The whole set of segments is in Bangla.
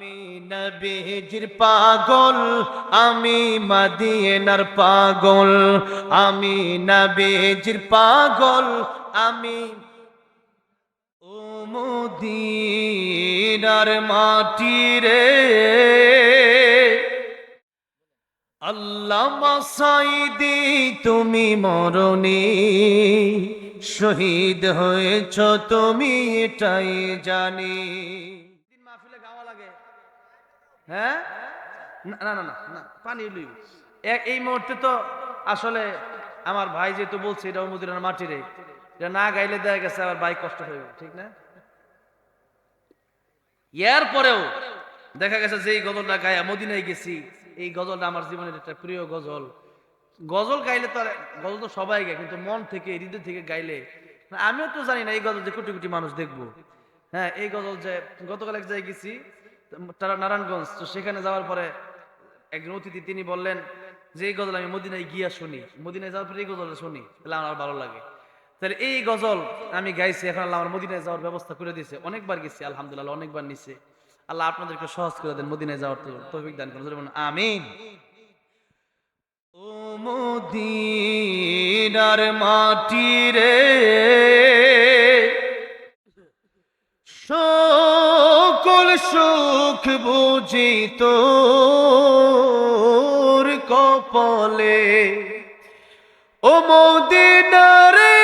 আমি নবীজির পাগল, আমি মদিনার পাগল, আমি নবীজির পাগল, আমি ও মদিনার মাটি রে। আল্লাহ মাসাইদি তুমি মরণি, শহীদ হয়েছ তুমি, এটাই জানি দিন মাহফিলে গাওয়া লাগে হ্যাঁ? না না না না পানি এই মুহূর্তে তো আসলে আমার ভাই যেহেতু বলছে এটা না গাইলে দেখা গেছে আমার ভাই কষ্ট হয়ে ঠিক না? ইয়ার পরেও দেখা গেছে যে এই গজলটা গায়ে মদিনায় গেছি, এই গজলটা আমার জীবনের একটা প্রিয় গজল। গজল গাইলে তো গজল তো সবাই গায়, কিন্তু মন থেকে, হৃদয় থেকে গাইলে আমিও তো জানি না এই গজল যে কোটি কোটি মানুষ দেখব। হ্যাঁ এই গজল যে গতকাল এক জায়গায় গেছি তারা নারায়ণগঞ্জ, তো সেখানে যাওয়ার পরে একজন অতিথি তিনি বললেন যে, এই গজল আমি মদিনায় গিয়া শুনি। মদিনায় যাওয়ার পরে এই গজল শুনি, তাহলে আমার ভালো লাগে। তাহলে এই গজল আমি গাইছি, এখন আল্লাহ আমার মদিনায় যাওয়ার ব্যবস্থা করে দিয়েছে। অনেকবার গেছি, আলহামদুলিল্লাহ, অনেকবার নিচ্ছে আল্লাহ আপনাদেরকে সহজ করে দেন মদিনায় যাওয়ার তৌফিক দান করুন। আমিন। ও মদিনার মাটি রে সকল সুখ বুঝি তোর কপালে। ও মদিনারে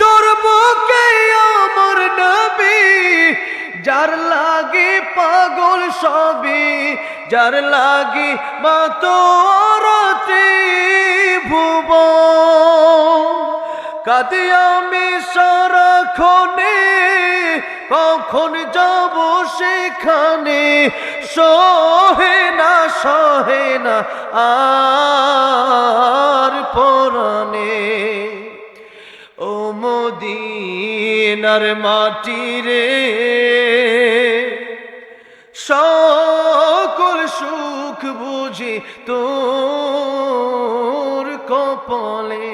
তোর বুকে আমার নবী, যার লাগে পাগল সবই, যার লাগে মা তোরতে ভুব কাঁদে আমি কখন যাব সেখানে? সহে না সহে না, আর পরানে ও মদিনার মাটি রে সকল সুখ বুঝি তোর কপালে।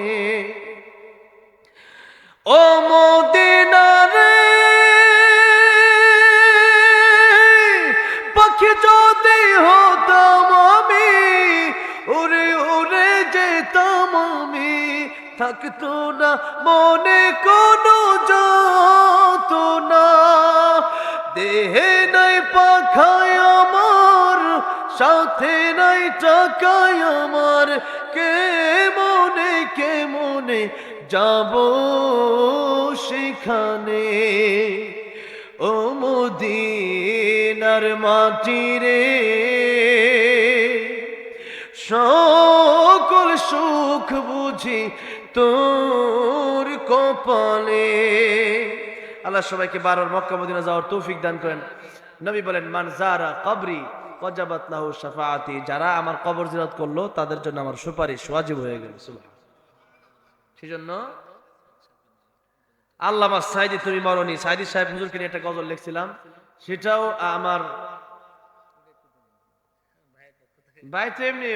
থাকতো না, মনে কোনো যত না। দেহে নাই পাখায় আমার, সাথে নাই টাকায় আমার। কে মনে কে মনে যাব সেখানে? ও মদিনার মাটি রে, সকল সুখ বুঝি তোর কপালে। আল্লাহ সবাইকে বারোর মক্কা মদিনা যাওয়ার তৌফিক দান করেন। নবী বলেন, মান জারা কবরি ওয়াজাবাত লাহু শাফাআতি। যারা আমার কবর জিয়ারত করল, তাদের জন্য আমার সুপারিশ ওয়াজিব হয়ে গেল। সেজন্য আল্লামা সাইদি, তুমি মরণি সাইদি সাহেব, হুজুরকে নিয়ে একটা গজল লিখছিলাম। সেটাও আমার ভাই তো এমনি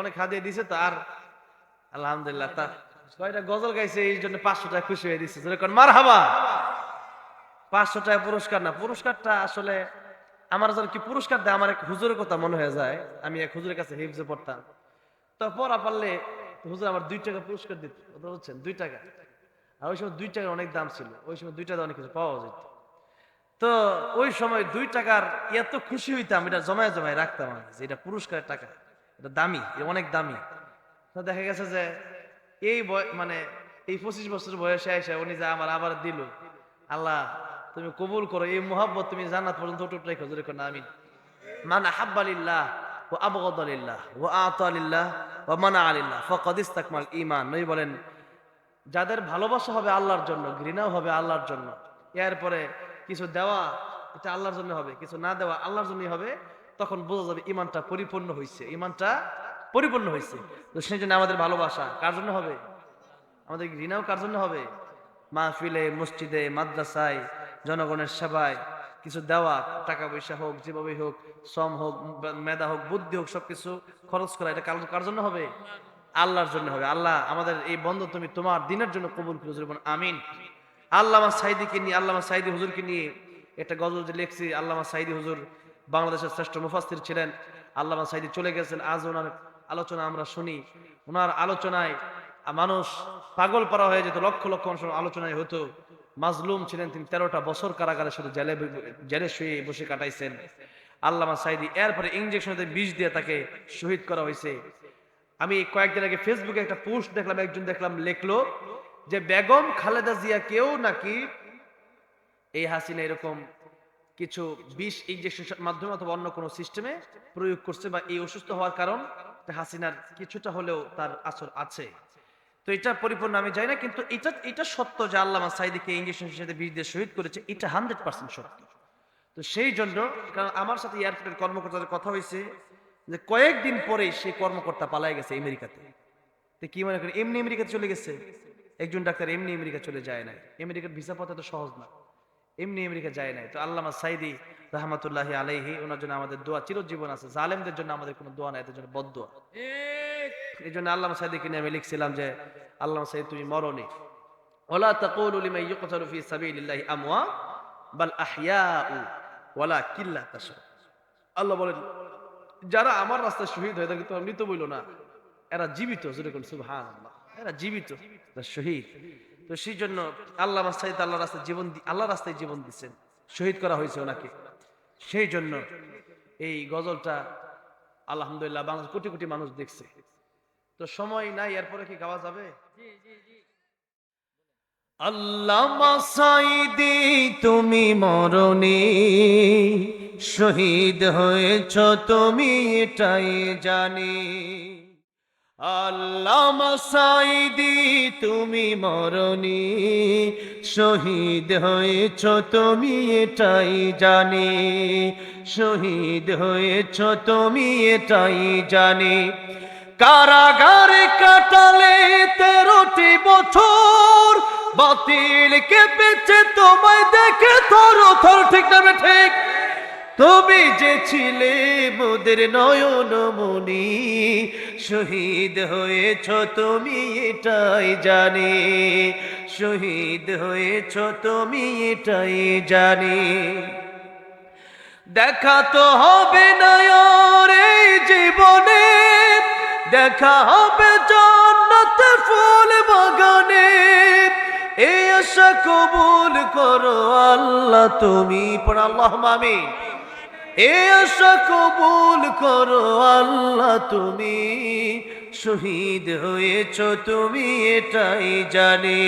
অনেক হাদিয়ে দিছে তার আলহামদুলিল্লাহ, তা কয়টা গজল গাইছে, এই জন্য পাঁচশো টাকা খুশি হয়ে দিচ্ছে যেরকম মার হাবা পাঁচশো টাকা পুরস্কার না, পুরস্কারটা আসলে আমার কি পুরস্কার দেয়, আমার এক হুজুরের কথা মনে হয়ে যায়। আমি এক হুজুরের কাছে হিফজে পড়তাম। তো পড়া পারলে হুজুর আমার দুই টাকা পুরস্কার দিত। কথা বলছেন দুই টাকা। আর ওই সময় দুই টাকার অনেক দাম ছিল। ওই সময় দুই টাকা অনেক কিছু পাওয়া যেত। তো ওই সময় দুই টাকার এত খুশি হইতাম, এটা জমায় জমায় রাখতাম আমি যে এটা পুরস্কারের টাকা, এটা দামি অনেক দামি। দেখা গেছে যে এই মানে এই পঁচিশ বছর বয়সে এসে উনি যা আমার আবার দিল। আল্লাহ, তুমি কবুল করো, এই মোহাব্বত তুমি জান্নাত পর্যন্ত উঠে রেখো, জোরে করো আমিন। মান হাব্বালিল্লাহ ও আবগদালিল্লাহ ও আতালিল্লাহ ও মানা আলিল্লাহ ফকদ ইস্তাকমাল ইমান নই বলেন, যাদের ভালোবাসা হবে আল্লাহর জন্য, ঘৃণাও হবে আল্লাহর জন্য, এরপরে কিছু দেওয়া এটা আল্লাহর জন্য হবে, কিছু না দেওয়া আল্লাহর জন্যই হবে, তখন বোঝা যাবে ইমানটা পরিপূর্ণ হয়েছে ইমানটা পরিপূর্ণ হয়েছে। তো সেই জন্য আমাদের ভালোবাসা কার জন্য হবে? আমাদের ঘৃণাও কার জন্য হবে? মাহফিলে মসজিদে মাদ্রাসায় জনগণের সেবায় কিছু দেওয়া টাকা পয়সা হোক যেভাবে হোক শ্রম হোক মেধা হোক বুদ্ধি হোক সবকিছু খরচ করা এটা কার জন্য হবে? আল্লাহর জন্য হবে। আল্লাহ আমাদের এই বন্ধ তুমি তোমার দিনের জন্য কবুল করে বলুন, আমিন। আল্লামা সাইদিকে নিয়ে আল্লামা সাইদি হুজুরকে নিয়ে একটা গজল যে লিখছি আল্লামা সাইদি হুজুর বাংলাদেশের শ্রেষ্ঠ মুফাস্তির ছিলেন। আল্লামা সাইদি চলে গেছেন আজ ওনার আলোচনা আমরা শুনি। ওনার আলোচনায় মানুষ পাগল পারা হয়ে যেত, লক্ষ লক্ষ মানুষ আলোচনায় হতো। মাজলুম ছিলেন তিনি তেরোটা বছর কারাগারে শুধু জেলে জেলে শুয়ে বসে কাটাইছেন। আল্লামা সাইদি এরপরে ইঞ্জেকশন বিষ দিয়ে তাকে শহীদ করা হয়েছে। আমি কয়েকদিন আগে ফেসবুকে একটা পোস্ট দেখলাম, একজন দেখলাম লেখলো যে, বেগম খালেদা জিয়া কেউ নাকি এই হাসিনা এরকম কিছু বিষ ইঞ্জেকশন মাধ্যমে অথবা অন্য কোনো সিস্টেমে প্রয়োগ করছে বা এই অসুস্থ হওয়ার কারণ হাসিনার কিছুটা হলেও তার আসর আছে। তো এটা পরিপূর্ণ, আমি যাই না, কিন্তু এটা এটা সত্য যে আল্লামা সাইদিকে ইঞ্জেকশন সাথে বিষ দিয়ে শহীদ করেছে, এটা হান্ড্রেড পার্সেন্ট সত্য। তো সেই জন্য, কারণ আমার সাথে এয়ারপোর্টের কর্মকর্তাদের কথা হয়েছে যে কয়েকদিন পরেই সেই কর্মকর্তা পালাই গেছে আমেরিকাতে। তো কি মনে করেন, এমনি আমেরিকাতে চলে গেছে? একজন ডাক্তার এমনি আমেরিকা চলে যায় না আমেরিকার ভিসা পাতা তো সহজ না। এমনি আমেরিকা যায় নাই। তো আল্লামা সাইদি রহমতুল্লাহ আলাইহি ওনার জন্য আমাদের দোয়া, চিরজীবন আছে। জালেমদের জন্য আমাদের কোনো দোয়া নাই, এদের জন্য বদোয়া এই জন্য আল্লামা সাইদিকে নিয়ে আমি লিখছিলাম যে, আল্লামা সাইদ, তুমি মরনি ওলা তাকুলু লিমান ইউকতালু ফি সাবিলিল্লাহি আমওয়া, বাল আহইয়াউ ওয়ালা কিল্লা তাশা আল্লাহ বলেন, যারা আমার রাস্তায় শহীদ হয়ে থাকে তো মৃত বইল না। এরা জীবিত, জোরে কোন সুবহানাল্লাহ। এরা জীবিত শহীদ। তো সেই জন্য আল্লাহ মাসাইদ আল্লাহ রাস্তায় জীবন আল্লাহ রাস্তায় জীবন দিচ্ছেন শহীদ করা হয়েছে ওনাকে। সেই জন্য এই গজলটা আলহামদুলিল্লাহ বাংলাদেশ কোটি কোটি মানুষ দেখছে। তো সময় নাই, এরপরে কি গাওয়া যাবে? আল্লামা সাইদি তুমি মরণি, শহীদ হয়েছ তুমি এটাই জানি। আল্লামা সাইদি তুমি মরণি। শহীদ হয়েছ তুমি, এটাই জানি। শহীদ হয়েছ তুমি, এটাই জানি। কারাগারে কাটালে তেরোটি বছর। বাতিল কেঁপেছে তোমায় দেখে থর থর ঠিক না, ঠিক? তুমি যে ছিলে মোদের নয়ন মনি শহীদ হয়েছ তুমি এটাই জানি, শহীদ হয়েছ তুমি এটাই জানি। দেখা তো হবে না এই জীবনে, দেখা হবে জান্নাতে ফুল বাগানে। এই আশা কবুল করো আল্লাহ, তুমি পড় মামি এ আশা কবুল করো আল্লাহ, তুমি শহীদ হয়েছ, তুমি এটাই জানি।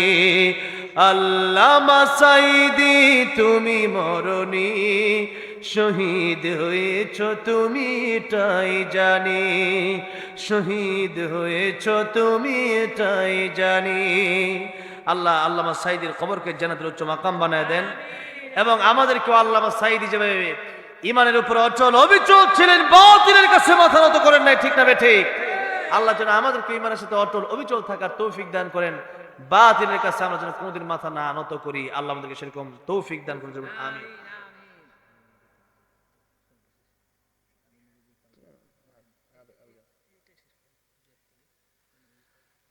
আল্লাহ মাসাইদি, তুমি মরণি শহীদ হয়েছ, তুমি এটাই জানি। শহীদ হয়েছ, তুমি এটাই জানি। আল্লাহ আল্লামা সাইদির খবরকে জানাতের উচ্চ মাকাম বানায় দেন এবং আমাদেরকেও আল্লামা সাইদি যেভাবে ইমানের উপর অচল অবিচল ছিলেন, বাতিলের কাছে মাথা নত করেন নাই, ঠিক না ঠিক? আল্লাহ যেন আমাদেরকে ইমানের সাথে অটল অবিচল থাকার তৌফিক দান করেন, বাতিলের কাছে আমরা যেন কোনোদিন মাথা না নত করি। আল্লাহ আমাদেরকে সেরকম তৌফিক দান করেন, যেমন আমি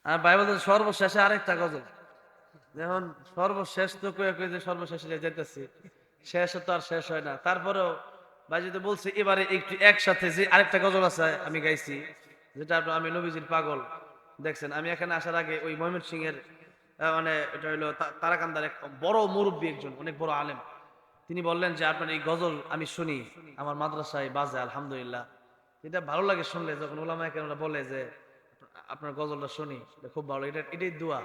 আর বাইবেল সর্বশেষে আরেকটা গজল। এখন সর্বশেষ তো কয়ে কয়ে যে সর্বশেষে যেতেছি, শেষ তো আর শেষ হয় না। তারপরেও যদি বলছি, এবারে একটু একসাথে যে আরেকটা গজল আছে আমি গাইছি, যেটা আপনার আমি নবীজির পাগল। দেখছেন, আমি এখানে আসার আগে ওই ময়মন সিং এর মানে এটা হলো তারাকান্দার এক বড় মুরব্বী একজন, অনেক বড় আলেম। তিনি বললেন যে, আপনার এই গজল আমি শুনি, আমার মাদ্রাসায় বাজে, আলহামদুলিল্লাহ। এটা ভালো লাগে শুনলে, যখন ওলামা কেন বলে যে, আপনার গজলটা শুনি, এটা খুব ভালো, এটা, এটাই দোয়া।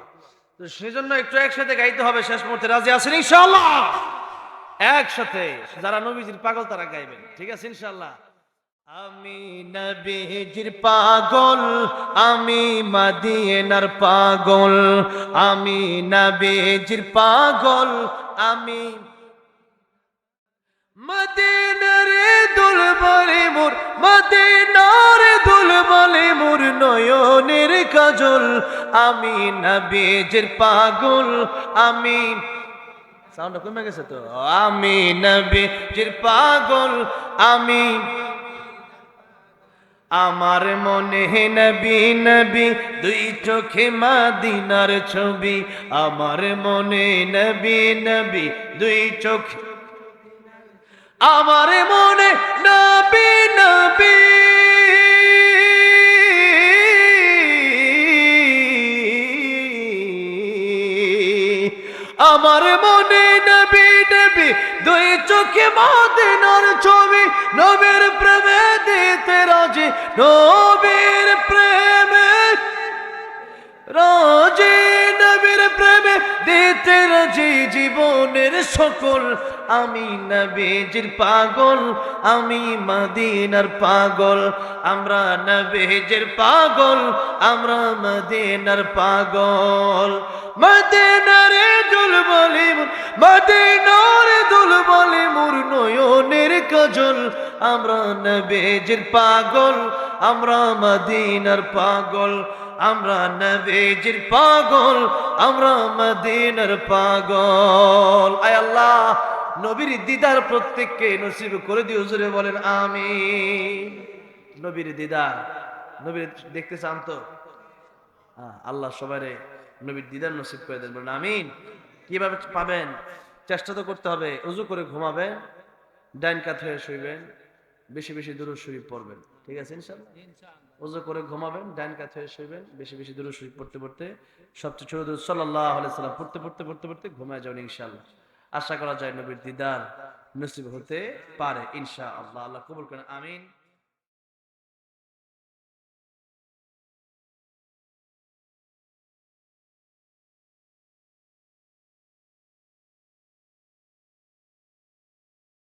তো সেজন্য একটু একসাথে গাইতে হবে, শেষ মুহূর্তে রাজি আছেন, ইনশাআল্লাহ। একসাথে, যারা নবীজির পাগল তারা গাইবেন। ঠিক আছে, ইনশাআল্লাহ? আমি নবীজির পাগল, আমি মদিনার পাগল, আমি নবীজির পাগল, আমি মদিনার দুলবলে মোর, মদিনার দুলবলে মোর নয়নের কাজল, আমি নবীজির পাগল, আমি কমে গেছে তো? আমি পাগল, আমি আমার মনে নবী নবী, দুই চোখে মাদিনার ছবি। আমার মনে নবী নবী, দুই চোখে আমার মনে নবী নবী। আমার মনে দুই চোখে মদিনার ছবি নবীর প্রেমে দিতে রাজি। নবীর দিতে রাজি জীবনের সকল। আমি নবীজির পাগল, আমি মদিনার পাগল। আমরা নবীজির পাগল, আমরা মদিনার পাগল। মদিনারে দুল বলি মদিনারে দুল বলি মোর নয়নের কাজল। আমরা নবীজির পাগল, আমরা মদিনার পাগল। আমরা নবীজির পাগল, আমরা মদিনার পাগল। আয় আল্লাহ, নবীর দিদার প্রত্যেককে নসিব করে দিও জুড়ে বলেন, আমিন। নবীর দিদার, নবীর দেখতে চান তো? আল্লাহ সবারে নবীর দিদার নসিব করে দেন, বলেন, আমিন। কীভাবে পাবেন? চেষ্টা তো করতে হবে, উজু করে ঘুমাবেন, ডাইন কাত হয়ে শুইবেন, বেশি বেশি দূর শরীফ পড়বেন, ঠিক আছে, ইনশাল্লাহ? উজু করে ঘুমাবেন ডাইন কাছে শুবেন বেশি বেশি দূর শরীফ পড়তে পড়তে, সবচেয়ে ছোট দূর সাল্লাহ সাল্লাম পড়তে পড়তে পড়তে পড়তে ঘুমায় যাবেন ইনশাল্লাহ আশা করা যায় নবীর দিদার নসিব হতে পারে ইনশা আল্লাহ আল্লাহ কবুল করেন, আমিন।